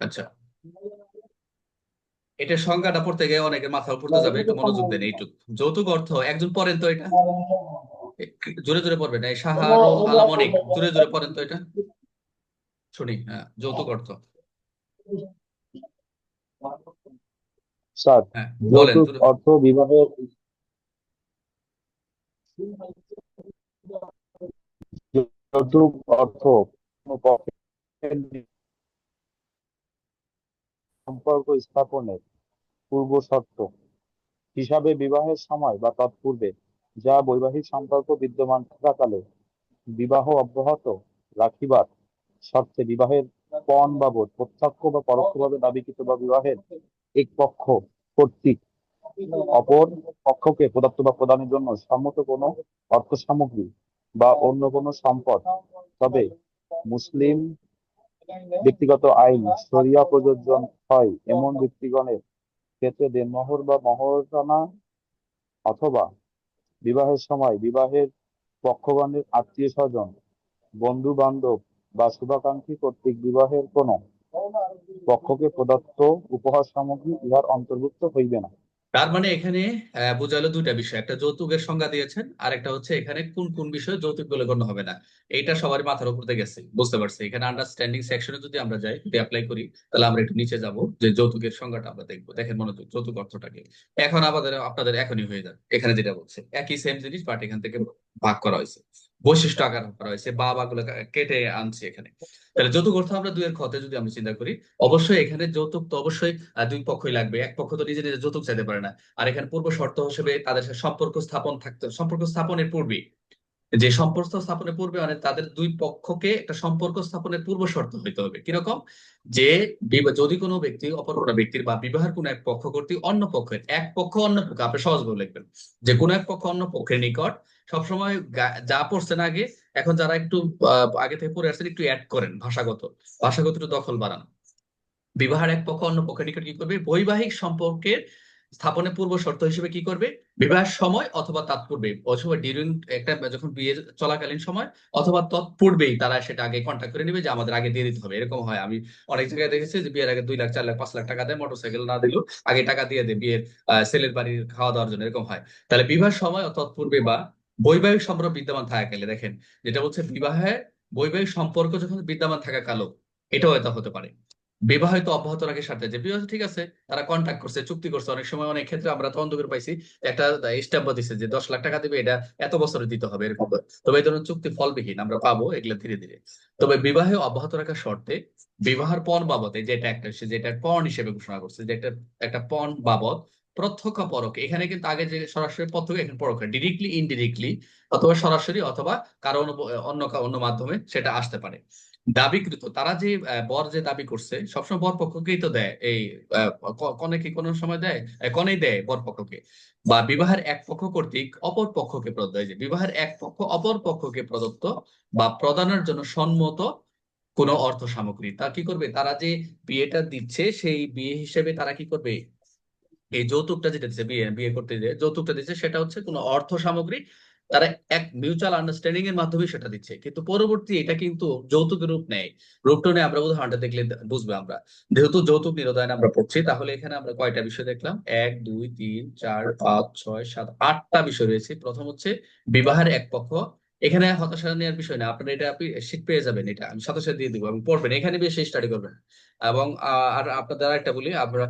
আচ্ছা। এটা সংজ্ঞাটা পড়তে গিয়ে অনেকের মাথার উপর যাবে একটু মনোযোগ দেন এইটুক। যৌতুক অর্থ একজন পড়েন তো এটা? জোরে জোরে পড়বেন এই সাহারো আলাম অনেক জোরে জোরে পড়েন তো এটা? শুনি হ্যাঁ যৌতুক অর্থ। স্যার হ্যাঁ বলেন যৌতুক অর্থ বিবাহের যৌতুক অর্থ সম্পর্ক স্থাপনের পূর্ব শর্ত হিসাবে বিবাহের সময় বা তৎপূর্বে যা বৈবাহিক সম্পর্ক বিদ্যমান থাকাকালে বিবাহ অব্যাহত রাখিবার শর্তে বিবাহের পণ বাবদ প্রত্যক্ষ বা পরোক্ষভাবে দাবিকৃত বা বিবাহের এক পক্ষ কর্তৃক অপর পক্ষকে প্রদত্ত বা প্রদানের জন্য সম্মত কোনো অর্থ সামগ্রী বা অন্য কোনো সম্পদ। তবে মুসলিম ব্যক্তিগত আইন, শরিয়া প্রযোজ্য হয় এমন ব্যক্তিগণের ক্ষেত্রে দেনমোহর বা মহরানা অথবা বিবাহের সময় বিবাহের পক্ষগণের আত্মীয় স্বজন বন্ধু বান্ধব বা শুভাকাঙ্ক্ষী কর্তৃক বিবাহের কোনো পক্ষকে প্রদত্ত উপহার সামগ্রী ইহার অন্তর্ভুক্ত হইবে না। তার মানে এখানে বোঝালো দুইটা বিষয়। একটা যৌতুকের সংজ্ঞা দিয়েছেন আর একটা হচ্ছে এখানে কোন কোন বিষয় যৌতুক বলে গণ্য হবে না। এইটা সবার মাথার উপর দিয়ে গেছে, বুঝতে পারছি। এখানে আন্ডারস্ট্যান্ডিং সেকশনে যদি আমরা যাই, যদি অ্যাপ্লাই করি, তাহলে আমরা একটু নিচে যাব, যে যৌতুকের সংজ্ঞাটা আমরা দেখব। দেখেন মনোযোগ যৌতুক অর্থটাকে। এখন আমাদের, আপনাদের এখনই হয়ে যাবে। এখানে যেটা বলছে, একই সেম জিনিস বাট এখান থেকে ভাগ করা হয়েছে। বৈশিষ্ট্য আকার করা হয়েছে বা বা গুলো কেটে আনছি এখানে। তাহলে যৌতুক অর্থ আমরা দুইয়ের ক্ষতে যদি আমি চিন্তা করি, অবশ্যই এখানে যৌতুক তো অবশ্যই দুই পক্ষই লাগবে। এক পক্ষ তো নিজে নিজে যৌতুক চাইতে পারে না। আর এখানে পূর্ব শর্ত হিসেবে তাদের সাথে সম্পর্ক স্থাপন থাকতে, সম্পর্ক স্থাপনের পূর্বে যে সম্পর্ক স্থাপনের পূর্বে মানে তাদের দুই পক্ষকে একটা সম্পর্ক স্থাপনের পূর্ব শর্ত হইতে হবে। কীরকম? যে যদি কোনো ব্যক্তি, অপর কোনো ব্যক্তির বা বিবাহের কোনো এক পক্ষ কর্তৃক অন্য পক্ষের, এক পক্ষ অন্য পক্ষ, আপনি সহজভাবে লিখবেন। যে কোনো এক পক্ষ অন্য পক্ষের নিকট সবসময় যা পড়ছেন আগে, এখন যারা একটু আগে থেকে পড়ে আসছেন, একটু অ্যাড করেন ভাষাগত। ভাষাগত একটু দখল বাড়ান। বিবাহের এক পক্ষ অন্য পক্ষের নিকট কি করবে? বৈবাহিক সম্পর্কের স্থাপনের পূর্ব শর্ত হিসেবে কি করবে? বিবাহের সময় অথবা তৎপূর্বে, অথবা ডিউরিং একটা যখন বিয়ে চলাকালীন সময়, অথবা তৎপূর্বেই তারা সেটা আগে কন্ট্যাক্ট করে নেবে যে আমাদের আগে দিয়ে দিতে হবে। এরকম হয়। আমি অনেক জায়গায় দেখেছি যে বিয়ের আগে দুই লাখ, চার লাখ, পাঁচ লাখ টাকা দেয় মোটরসাইকেল না দিলেও আগে টাকা দিয়ে দেয় বিয়ের ছেলের বাড়ির খাওয়া দাওয়ার জন্য, এরকম হয়। তাহলে বিবাহের সময় তৎপূর্বে বা বৈবাহিক সম্পর্ক বিদ্যমান থাকা থাকাকালে দেখেন, যেটা বলছে বিবাহে বৈবাহিক সম্পর্ক যখন বিদ্যমান থাকা কালো এটাও এটা হতে পারে। বিবাহিত অব্যাহত রাখার সাথে যে বিবাহ ঠিক আছে, তারা কন্ট্যাক্ট করছে, চুক্তি করছে। অনেক সময় অনেক ক্ষেত্রে আমরা তদন্ত পাইছি, একটা স্ট্যাম্প দিছে যে দশ লাখ টাকা দিবে, এটা এত বছরে দিতে হবে এরকম। তবে এই ধরনের চুক্তি ফলবিহীন, আমরা পাবো এগুলো ধীরে ধীরে। তবে বিবাহে অব্যাহত রাখার শর্তে বিবাহের পণ বাবদে যেটা একটা যেটা পণ হিসেবে ঘোষণা করছে, যে একটা একটা পণ বাবদ প্রত্যক্ষ পরোক্ষ, এখানে কিন্তু আগে যে সরাসরি প্রত্যক্ষ, এখানে পরোক্ষ ডিরেক্টলি ইনডিরেক্টলি অথবা সরাসরি অথবা কারও অনু- অন্য অন্য মাধ্যমে সেটা আসতে পারে। দাবিকৃত তারা যে বর যে দাবি করছে সবসময় বর পক্ষকেই তো দেয়। এই আহ, ক- কনে সময় দেয়? কনেই দেয় বর পক্ষকে। বা বিবাহের এক পক্ষ কর্তৃক অপর পক্ষকে প্রদত্ত যে বিবাহের এক পক্ষ অপর পক্ষকে প্রদত্ত বা প্রদানের জন্য সম্মত কোনো অর্থ সামগ্রী তা কি করবে? তারা যে বিয়েটা দিচ্ছে সেই বিয়ে হিসেবে তারা কি করবে? এই যৌতুকটা যেটা দিচ্ছে বিয়ে বিয়ে করতে যে যৌতুকটা দিচ্ছে সেটা হচ্ছে কোনো অর্থ সামগ্রী তারা এক মিউচুয়াল আন্ডারস্ট্যান্ডিং এর মাধ্যমে সেটা দিচ্ছে। কিন্তু পরবর্তী এটা কিন্তু যৌতুকের রূপ নেয়। রূপটা নিয়ে আমরা উদাহরণটা দেখলে বুঝবে আমরা। যেহেতু যৌতুক নিরোধন আমরা পড়ছি তাহলে এখানে আমরা কয়টা বিষয় দেখলাম? এক দুই তিন চার পাঁচ ছয় সাত আটটা বিষয় রয়েছে। প্রথম হচ্ছে বিবাহের এক পক্ষ। এখানে হতাশা নেওয়ার বিষয় না। আপনারা এটা আপনি শীত পেয়ে যাবেন এটা। আমি সাথে সাথে দিয়ে দিব এবং পড়বেন। এখানে বেশি স্টাডি করবেন এবং আর আপনাদের একটা বলি আমরা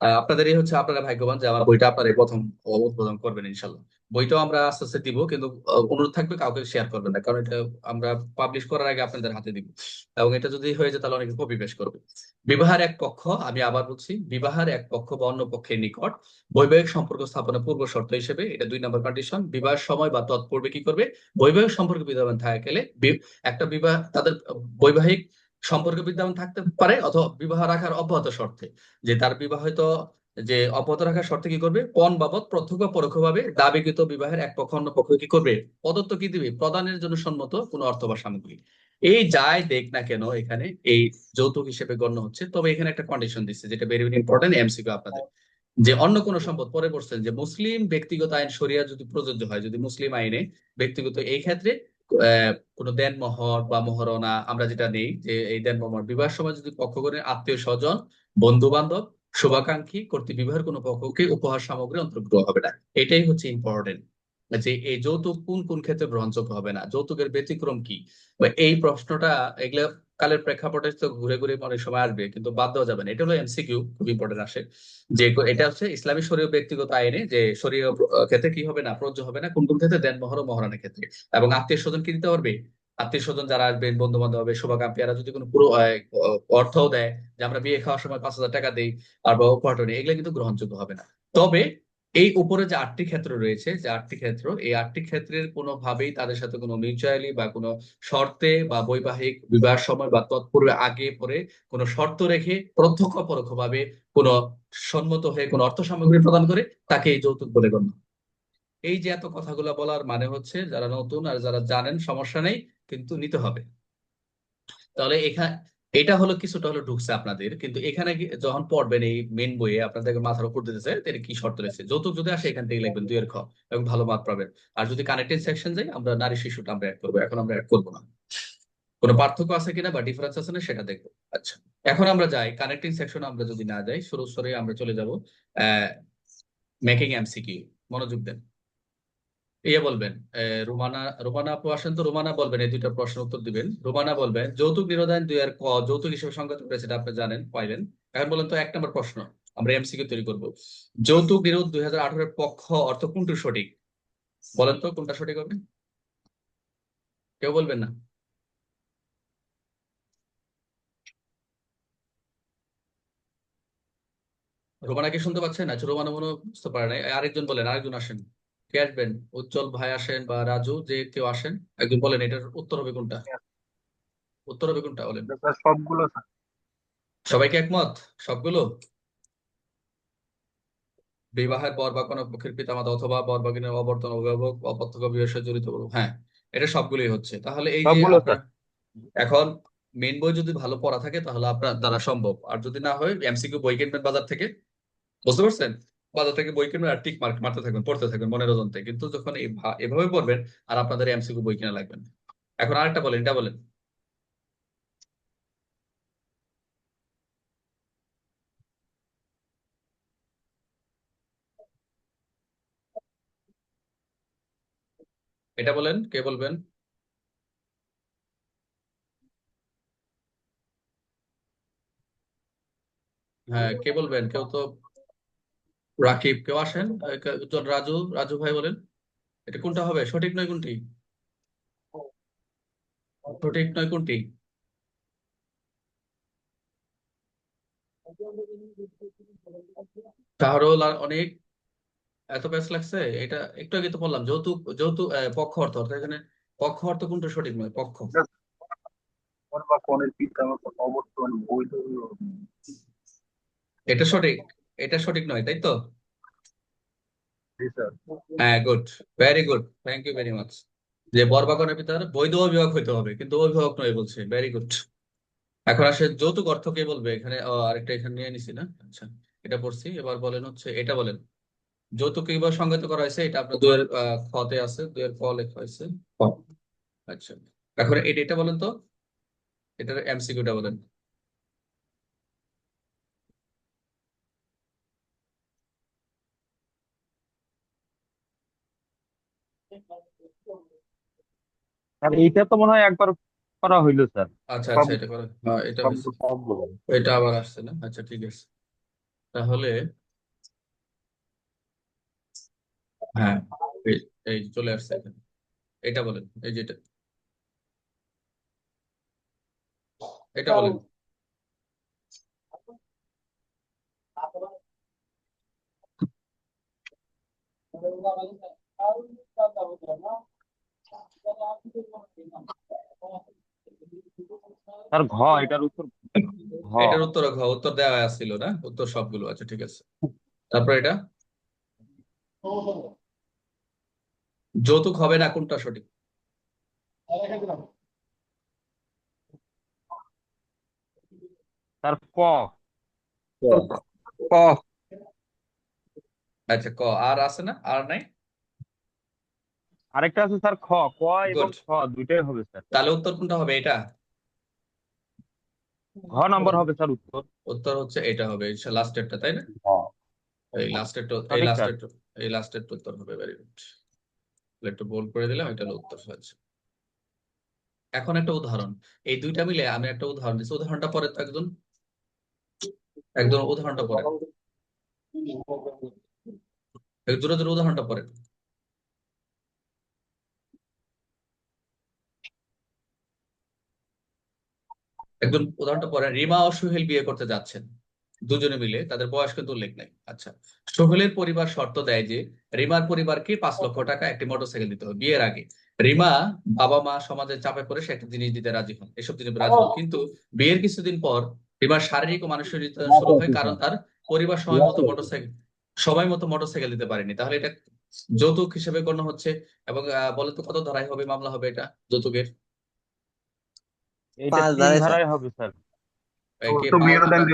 আহ, আপনাদের এই হচ্ছে আপনারা ভাগ্যবান যে আমার বইটা আপনারা প্রথম উদ্বোধন করবেন ইনশাল্লাহ। বইটাও আমরা আস্তে আস্তে দিব, কিন্তু অনুরোধ থাকবে কাউকে শেয়ার করবেন না, কারণ এটা আমরা পাবলিশ করার আগে আপনাদের হাতে দিব। এবং এটা যদি হয়ে যায় তাহলে অনেকে কপি পেস্ট করবে। বিবাহের এক পক্ষ, আমি আবার বলছি, বিবাহের এক পক্ষ বা অন্য পক্ষের নিকট বৈবাহিক সম্পর্ক স্থাপনের পূর্ব শর্ত হিসেবে, এটা দুই নম্বর কন্ডিশন বিবাহের সময় বা তৎপূর্বে কি করবে? বৈবাহিক সম্পর্ক বিদ্যমান থাকা গেলে একটা বিবাহ, তাদের বৈবাহিক সম্পর্ক বিদ্যমান থাকতে পারে, অথবা বিবাহ রাখার অব্যাহত শর্তে। যে তার বিবাহিত যে অব্যাহত রাখার শর্তে কি করবে? পণ বাবদ, প্রত্যক্ষ বা পরোক্ষভাবে দাবিকৃত বিবাহের এক পক্ষ, অন্য পক্ষ কি করবে? প্রদত্ত কি দিবে? প্রদানের জন্য সম্মত কোনো অর্থ বা সামগ্রী। এই যাই দেখ না কেন এখানে এই যৌতুক হিসেবে গণ্য হচ্ছে, তবে এখানে একটা কন্ডিশন দিচ্ছে যেটা ভেরি ভেরি ইম্পর্টেন্ট এমসিকিউ আপনাদের। যে অন্য কোনো সম্পদ, পরে বলছেন যে মুসলিম ব্যক্তিগত আইন শরিয়া যদি প্রযোজ্য হয়, যদি মুসলিম আইনে ব্যক্তিগত এই ক্ষেত্রে কোনো দেনমোহর বা মোহরনা আমরা যেটা নেই যে এই দেনমোহর বিবাহের সময় যদি পক্ষগণের আত্মীয় স্বজন বন্ধু বান্ধব শুভাকাঙ্ক্ষী কর্তৃক বিবাহের কোনো পক্ষকে উপহার সামগ্রী অন্তর্ভুক্ত হবে না। এটাই হচ্ছে ইম্পর্টেন্ট যে এই যৌতুক কোন কোন ক্ষেত্রে গ্রহণযোগ্য হবে না? যৌতুকের ব্যতিক্রম কি? বা এই প্রশ্নটা এগুলো কালের প্রেক্ষাপটে তো ঘুরে ঘুরে অনেক সময় আসবে, কিন্তু বাদ দেওয়া যাবে না। এটা হলো এমসিকিউ খুব ইম্পর্টেন্ট আসে। যে এটা হচ্ছে ইসলামী শরীয় ব্যক্তিগত আইনে যে শরীয় ক্ষেত্রে কি হবে না, প্রযোজ্য হবে না, কোন কোন ক্ষেত্রে দেন মহর ও মহারণের ক্ষেত্রে। এবং আত্মীয় স্বজন কি দিতে পারবে? আত্মীয় স্বজন যারা আসবেন বন্ধু বান্ধব হবে শুভাকাঙ্ক্ষী এরা যদি কোনো পুরো আহ, অর্থও দেয় যে আমরা বিয়ে খাওয়ার সময় পাঁচ হাজার টাকা দিই আর বা নেই এগুলো কিন্তু গ্রহণযোগ্য হবে না। তবে এই উপরে যে আটটি ক্ষেত্র রয়েছে যে আটটি ক্ষেত্র এই আটটি ক্ষেত্রের কোনোভাবেই তাদের সাথে কোনো মিউচুয়ালি বা কোনো শর্তে বা বৈবাহিক বিবাহের সময় বা তৎপূর্বে আগে পরে কোনো শর্ত রেখে প্রত্যক্ষ পরোক্ষভাবে কোনো সম্মত হয়ে কোনো অর্থ সামগ্রী প্রদান করে তাকে এই যৌতুক বলে গণ্য। এই যে এত কথাগুলো বলার মানে হচ্ছে যারা নতুন আর যারা জানেন সমস্যা নেই, কিন্তু নিতে হবে। তাহলে এখানে এটা হলো কিছুটা হলো ঢুকছে আপনাদের, কিন্তু এখানে যখন পড়বেন এই মেন বইয়ে আপনাদের মাথার উপর দিতেছে, এটা কি শর্ত রয়েছে? যৌতুক যদি আসে এখান থেকে লিখবেন দুইয়ের খ, এবং ভালো মার্ক পাবেন। আর যদি কানেক্টেড সেকশন যাই, আমরা নারী শিশুটা আমরা অ্যাড করব, এখন আমরা অ্যাড করব না। কোনো পার্থক্য আছে কিনা বা ডিফারেন্স আছে না, সেটা দেখব। আচ্ছা এখন আমরা যাই। কানেক্টিং সেকশন আমরা যদি না যাই, শুরু সরে আমরা চলে যাব মেকিং এমসিকিউ মনোযোগ দেন। ইয়ে বলবেন রুমানা রুমানা আপু আসেন তো, রুমানা বলবেন, এই দুইটা প্রশ্নের উত্তর দিবেন। রুমানা বলবেন, যৌতুক নিরোধান দুই আর ক, যৌতুক হিসেবে সংজ্ঞায়িত করেছে এটা আপনি জানেন পাইলেন এখন বলেন তো, এক নম্বর প্রশ্ন, আমরা এমসিকিউ তৈরি করব। যৌতুক নিরোধ দুই হাজার আঠারোর পক্ষ অর্থ কোনটি সঠিক? বলেন তো, কোনটা সঠিক হবে? কেউ বলবেন না? রোমানা কি শুনতে পাচ্ছেন? আচ্ছা রোমানা মনে বুঝতে পারে নাই। আরেকজন বলেন, আরেকজন আসেন। কে আসবেন? উজ্জ্বল ভাই আসেন বা রাজু যে কেউ আসেন একজন বলেন এটার উত্তর হবে কোনটা? উত্তর হবে কোনটা বলেন? সবগুলো সবাইকে একমত? সবগুলো? বিবাহের বর বা কোনো পক্ষের পিতামাতা অথবা বর বা অবর্তন অভিভাবক অপত্যক বিবাহের সাথে জড়িত হ্যাঁ এটা সবগুলোই হচ্ছে। তাহলে এই যে সবগুলো এখন মেন বই যদি ভালো পড়া থাকে তাহলে আপনার দ্বারা সম্ভব। আর যদি না হয় এমসিকিউ বই কিনবেন বাজার থেকে। বুঝতে পারছেন? বাজার থেকে বই কিনবেন আর টিক মার্ক মারতে থাকবেন, পড়তে থাকবেন, মনের অজান্তে। কিন্তু যখন এভাবে পড়বেন আর আপনাদের এমসিকিউ বই কিনা লাগবে এখন আরেকটা বলেন, এটা বলেন। এটা বলেন, কে বলবেন? হ্যাঁ কে বলবেন? কেউ তো রাকিব, কেউ আসেন? উজ্জ্বল রাজু রাজু ভাই বলেন। এটা কোনটা হবে? সঠিক নয় কোনটি? সঠিক নয় কোনটি? শাহরুল আর অনেক, এত প্যাচ লাগছে? এটা একটু আগে তো বললাম, যৌতুক যৌতুক পক্ষ অর্থ, অর্থাৎ এখানে পক্ষ অর্থ কোনটা সঠিক নয়? পক্ষ। এটা সঠিক। এটা সঠিক নয় তাই তো? হ্যাঁ good very good thank you very much যে বর বা কনের পিতার বৈধ অভিভাবক হইতে হবে কিন্তু অভিভাবক নয় বলছে ভেরি গুড এখন আসে যৌতুক অর্থ কে বলবে? এখানে আরেকটা এখানে নিয়ে নিছি না? আচ্ছা এটা পড়ছি এবার বলেন হচ্ছে এটা বলেন। যৌতুক কীভাবে সংজ্ঞায়িত করা হয়েছে? এটা আপনার দুয়ের খতে আছে দুয়ের ক লেখা হয়েছে। আচ্ছা এখন এটা এটা বলেন তো? এটার এমসিকিউটা বলেন। আর এইটা তো মনে হয় একবার করা হইল স্যার। আচ্ছা সব আচ্ছা এটা করা হ্যাঁ এটা হয়েছে। এটা আবার আসছে না? আচ্ছা ঠিক আছে। তাহলে হ্যাঁ এই এই চলে আসছে এখানে। এটা বলেন এই যেটা এটা বলেন। স্যার ঘ এটার উত্তর ঘ। এটার উত্তর ঘ উত্তর দেওয়া না? উত্তর সবগুলো আচ্ছা ঠিক আছে। তারপর এটা? যৌতুক হবে না কোনটা সঠিক? স্যার ক। ক। আচ্ছা ক। আর আছে না? আর নাই? আরেকটা আছে স্যার খ ক এবং. খ দুইটাই হবে স্যার। তাহলে উত্তর কোনটা হবে এটা? ঘ নম্বর হবে স্যার উত্তর। উত্তর হচ্ছে এটা হবে লাস্টেরটা তাই না? এই লাস্টের এই সঠিক, লাস্টের এই লাস্টের উত্তর হবে ভেরি গুড একটু বোল্ড করে দিলাম এটা হলো উত্তর হয়েছে। এখন একটা উদাহরণ এই দুইটা মিলে আমি একটা উদাহরণ দিচ্ছি উদাহরণটা পরে তো একজন একদম উদাহরণটা পরে। জোরে জোরে উদাহরণটা পরে। একদম উদাহরণটা পরে রিমা ও সোহেল বিয়ে করতে যাচ্ছেন। দুজনে মিলে তাদের বয়স কিন্তু উল্লেখ নাই। আচ্ছা সোহেলের পরিবার শর্ত দেয় যে রিমার পরিবারকে পাঁচ লক্ষ টাকা একটি মোটরসাইকেল দিতে হবে বিয়ের আগে। রিমা বাবা মা সমাজের চাপে পড়ে সে একটা জিনিস দিতে রাজি হন। এসব জিনিস রাজি হন। কিন্তু বিয়ের কিছুদিন পর রিমার শারীরিক ও মানসিক শুরু হয় কারণ তার পরিবার সময় মতো মোটরসাইকেল সময় মতো মোটরসাইকেল দিতে পারেনি। তাহলে এটা যৌতুক হিসেবে গণ্য হচ্ছে এবং বলে তো কত ধরাই হবে মামলা হবে এটা যৌতুকের? এইটা তিন ধারায় স্যার। ধারায় হবে স্যার